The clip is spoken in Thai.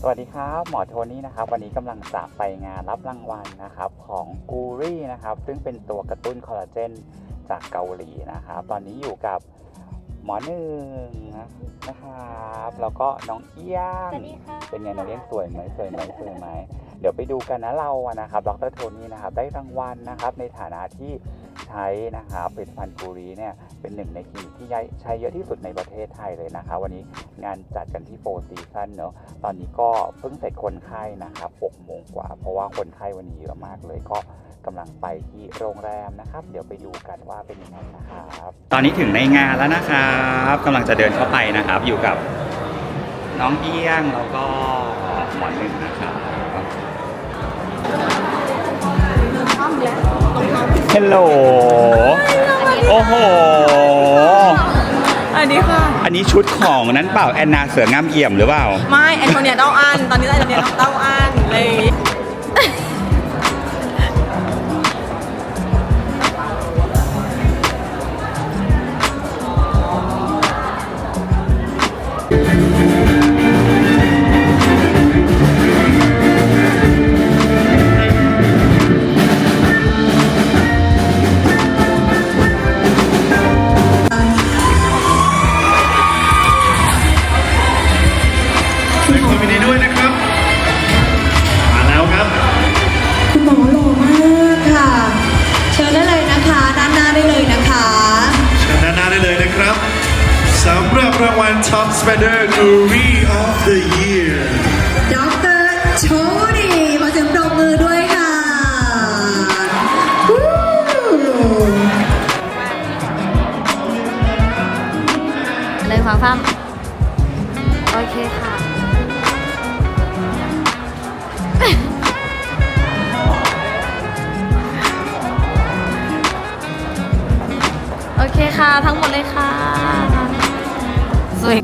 สวัสดีครับหมอโทนี่นะครับวันนี้กำลังจะไปงานรับรางวัลนะครับของกูรี่นะครับซึ่งเป็นตัวกระตุ้นคอลลาเจนจากเกาหลีนะครับตอนนี้อยู่กับหมอหนึ่งนะครับแล้วก็น้องเอี้ยงสวัสดีค่ะเป็นไงน้องเอี้ยงสวยไหมสวยไหมสวยไหม เดี๋ยวไปดูกันนะเราอะนะครับดรโทนี่นะครับได้รางวัลนะครับในฐานะที่ใช้นะครับผลิตภัณฑ์กูรีเนี่ยเป็นหนึ่งในคลินิกที่ใช้เยอะที่สุดในประเทศไทยเลยนะครับวันนี้งานจัดกันที่โฟร์ซีซันเนอะตอนนี้ก็เพิ่งเสร็จคนไข้นะครับ6โมงกว่า เพราะว่าคนไข้วันนี้เยอะมากเลยก็กำลังไปที่โรงแรมนะครับ เดี๋ยวไปดูกันว่าเป็นยังไงนะครับ ตอนนี้ถึงในงานแล้วนะครับกำลังจะเดินเข้าไปนะครับ อยู่กับน้องเอี้ยงแล้วก็หมอหนึ่งนะครับ ลโหล โอ้โห อันนี้ค่ะ อันนี้ชุดของนั้นเปล่าแอนนาเสืองามเอี่ยมหรือเปล่า ไม่แอนโทเนียเต้าอันตอนนี้แอนโทเนียเต้าอัน Top Spender Guru of the Year ดรโชดีขอเสียงปรบมือด้วยค่ะวู้เลยฟังฟังโอเคค่ะ โอเคค่ะ ทั้งหมดเลยค่ะ 所以